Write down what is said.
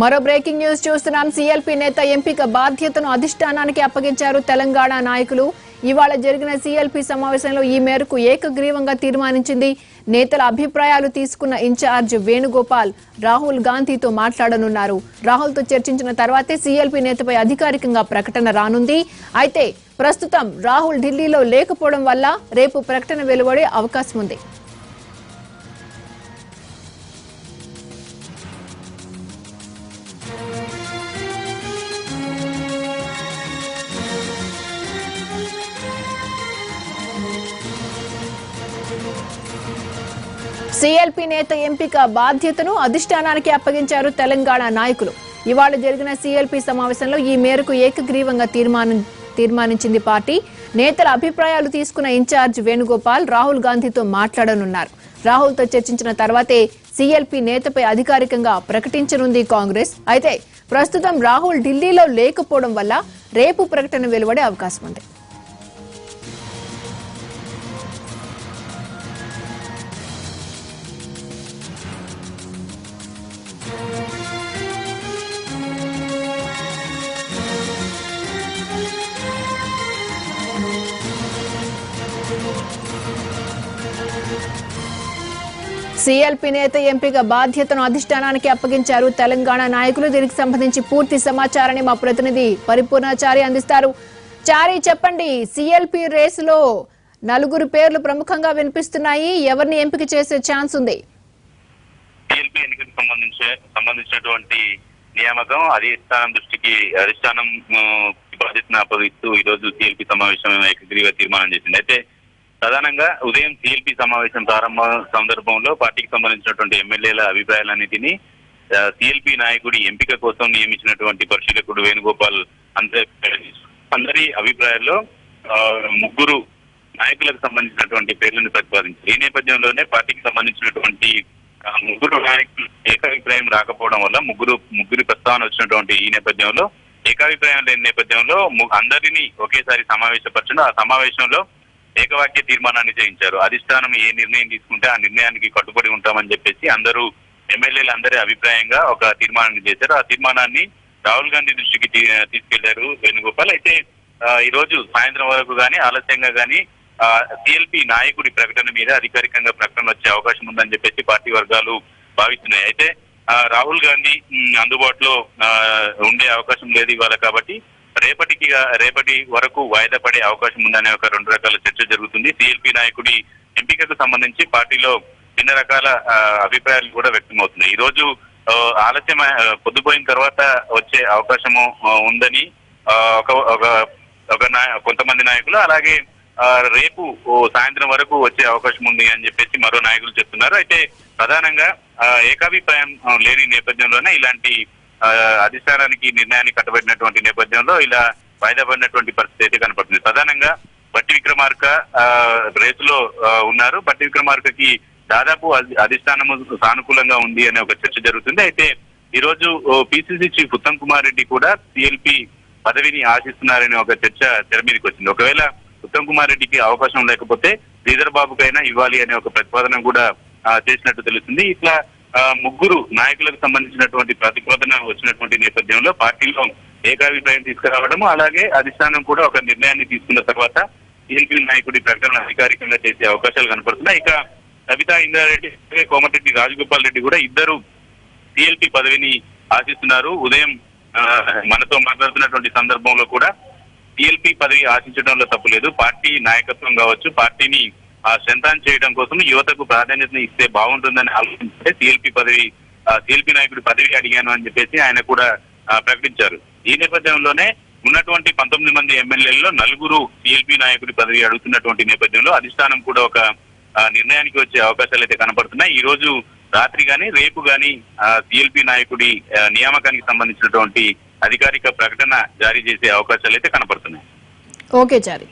మరో breaking news చూస్తున్నాం. CLP నేత ఎంపిక బాధ్యతను అధిష్టానానికి అప్పగించారు తెలంగాణ నాయకులు. ఇవాళ జరిగిన సీఎల్పీ సమావేశంలో ఈ మేరకు ఏకగ్రీవంగా తీర్మానించింది. నేతల అభిప్రాయాలు తీసుకున్న ఇన్ఛార్జ్ వేణుగోపాల్ రాహుల్ గాంధీతో మాట్లాడనున్నారు. రాహుల్తో చర్చించిన తర్వాతే సీఎల్పీ నేతపై అధికారికంగా ప్రకటన రానుంది. అయితే ప్రస్తుతం రాహుల్ ఢిల్లీలో లేకపోవడం వల్ల రేపు ప్రకటన వెలువడే అవకాశం ఉంది సీఎల్పీ నేత ఎంపిక బాధ్యతను అధిష్టానానికి అప్పగించారు తెలంగాణ నాయకులు. ఇవాళ జరిగిన సీఎల్పీ సమావేశంలో ఈ మేరకు ఏకగ్రీవంగా తీర్మానం తీర్మానించింది పార్టీ. నేతల అభిప్రాయాలు తీసుకున్న ఇన్ఛార్జ్ వేణుగోపాల్ రాహుల్ గాంధీతో మాట్లాడనున్నారు. రాహుల్తో చర్చించిన తర్వాతే సీఎల్పీ నేతపై అధికారికంగా ప్రకటించనుంది కాంగ్రెస్. అయితే ప్రస్తుతం రాహుల్ ఢిల్లీలో లేకపోవడం వల్ల రేపు ప్రకటన వెలువడే అవకాశం ఉంది సీఎల్పీ నేత ఎంపిక బాధ్యతను అధిష్టానానికి అప్పగించారు. తెలంగాణ నాయకులు దీనికి సంబంధించి పూర్తి సమాచారాన్ని మా ప్రతినిధి పరిపూర్ణాచారి అందిస్తారు. చారి చెప్పండి సీఎల్పీ రేసులో నలుగురు పేర్లు ప్రముఖంగా వినిపిస్తున్నాయి. ఎవరిని ఎంపిక చేసే ఛాన్స్ ఉంది? ఎన్నికలకు సంబంధించి సంబంధించినటువంటి నియామకం అధిష్టానం దృష్టికి అధిష్టానం బాధ్యతను అప్పగిస్తూ ఈ రోజు సీఎల్పీ సమావేశం ఏకగ్రీవ తీర్మానం చేసింది. అయితే ప్రధానంగా ఉదయం సిఎల్పి సమావేశం ప్రారంభ సందర్భంలో పార్టీకి సంబంధించినటువంటి ఎమ్మెల్యేల అభిప్రాయాలన్నిటినీ సిఎల్పి నాయకుడి ఎంపిక కోసం నియమించినటువంటి పరిశీలకుడు వేణుగోపాల్ అందరి అందరి అభిప్రాయాల్లో ముగ్గురు నాయకులకు సంబంధించినటువంటి పేర్లను ప్రతిపాదించారు. ఈ నేపథ్యంలోనే పార్టీకి సంబంధించినటువంటి ముగ్గురు నాయకులు ఏకాభిప్రాయం రాకపోవడం వల్ల ముగ్గురు ముగ్గురు ప్రస్తావన వచ్చినటువంటి ఈ నేపథ్యంలో ఏకాభిప్రాయం లేని నేపథ్యంలో అందరినీ ఒకేసారి సమావేశపరచడం ఆ సమావేశంలో ఏకవాక్య తీర్మానాన్ని చేయించారు అధిష్టానం ఏ నిర్ణయం తీసుకుంటే ఆ నిర్ణయానికి కట్టుబడి ఉంటామని చెప్పేసి అందరూ ఎమ్మెల్యేలు అందరి అభిప్రాయంగా ఒక తీర్మానాన్ని చేశారు. ఆ తీర్మానాన్ని రాహుల్ గాంధీ దృష్టికి తీ- తీసుకెళ్ళారు వేణుగోపాల్. అయితే ఈ రోజు సాయంత్రం వరకు గానీ ఆలస్యంగా గానీ సిఎల్పి నాయకుడి ప్రకటన మీద అధికారికంగా ప్రకటన వచ్చే అవకాశం ఉందని చెప్పేసి పార్టీ వర్గాలు భావిస్తున్నాయి. అయితే ఆ, రాహుల్ గాంధీ అందుబాటులో ఉండే అవకాశం లేదు ఇవాళ కాబట్టి రేపటికి రేపటి వరకు వాయిదా పడే అవకాశం ఉందనే ఒక రెండు రకాల చర్చ జరుగుతుంది. సిఎల్పి నాయకుడి ఎంపికకు సంబంధించి పార్టీలో చిన్న రకాల అభిప్రాయాలు కూడా వ్యక్తమవుతున్నాయి. ఈ రోజు ఆలస్యం పొద్దుపోయిన తర్వాత వచ్చే అవకాశము ఉందని ఒక ఒక ఒక నాయ- కొంతమంది నాయకులు అలాగే రేపు సాయంత్రం వరకు వచ్చే అవకాశం ఉంది అని చెప్పేసి మరో నాయకులు చెప్తున్నారు. అయితే ప్రధానంగా ఏకాభిప్రాయం లేని నేపథ్యంలోనే ఇలాంటి అధిష్టానానికి నిర్ణయాన్ని కట్టబెట్టినటువంటి నేపథ్యంలో ఇలా వాయిదా పడినటువంటి పరిస్థితి అయితే కనపడుతుంది. ప్రధానంగా బట్టి విక్రమార్క రేసులో ఉన్నారు. బట్టి విక్రమార్కకి దాదాపు అధి- అధిష్టానము సానుకూలంగా ఉంది అనే ఒక చర్చ జరుగుతుంది. అయితే ఈ రోజు పిసిసి చీఫ్ ఉత్తమ్ కుమార్ రెడ్డి కూడా సిఎల్పి పదవిని ఆశిస్తున్నారనే ఒక చర్చ తెర మీదకి వచ్చింది. ఒకవేళ ఉత్తమ్ కుమార్ రెడ్డికి అవకాశం లేకపోతే శ్రీధర్ బాబుకైనా ఇవ్వాలి అనే ఒక ప్రతిపాదన కూడా చేసినట్టు తెలుస్తుంది. ఇట్లా ముగ్గురు నాయకులకు సంబంధించినటువంటి ప్రతిపాదన వచ్చినటువంటి నేపథ్యంలో పార్టీలో ఏకాభిప్రాయం తీసుకురావడము అలాగే అధిష్టానం కూడా ఒక నిర్ణయాన్ని తీసుకున్న తర్వాత టీఎల్పీ నాయకుడి ప్రకటన అధికారికంగా చేసే అవకాశాలు కనపడుతున్నాయి. ఇక కవితా ఇంద్రారెడ్డి అలాగే కోమటిరెడ్డి రాజగోపాల్ రెడ్డి కూడా ఇద్దరు టీఎల్పీ పదవిని ఆశిస్తున్నారు. ఉదయం ఆ, మనతో మాట్లాడుతున్నటువంటి సందర్భంలో కూడా టీఎల్పీ పదవి ఆశించడంలో తప్పు లేదు పార్టీ నాయకత్వం కావచ్చు పార్టీని ఆ స్ట్రెంథాన్ చేయడం కోసం యువతకు ప్రాధాన్యతను ఇస్తే బాగుంటుందని ఆలోచించే టీఎల్పీ పదవి టీఎల్పీ నాయకుడి పదవి అడిగాను అని చెప్పేసి ఆయన కూడా ప్రకటించారు. ఈ నేపథ్యంలోనే ఉన్నటువంటి పంతొమ్మిది మంది ఎమ్మెల్యేల్లో నలుగురు టీఎల్పీ నాయకుడి పదవి అడుగుతున్నటువంటి నేపథ్యంలో అధిష్టానం కూడా ఒక నిర్ణయానికి వచ్చే అవకాశాలు అయితే కనపడుతున్నాయి. ఈ రోజు రాత్రి గాని రేపు గాని సిఎల్పి నాయకుడి నియామకానికి సంబంధించినటువంటి అధికారిక ప్రకటన జారీ చేసే అవకాశాలు అయితే కనపడుతున్నాయి. ఓకే జారీ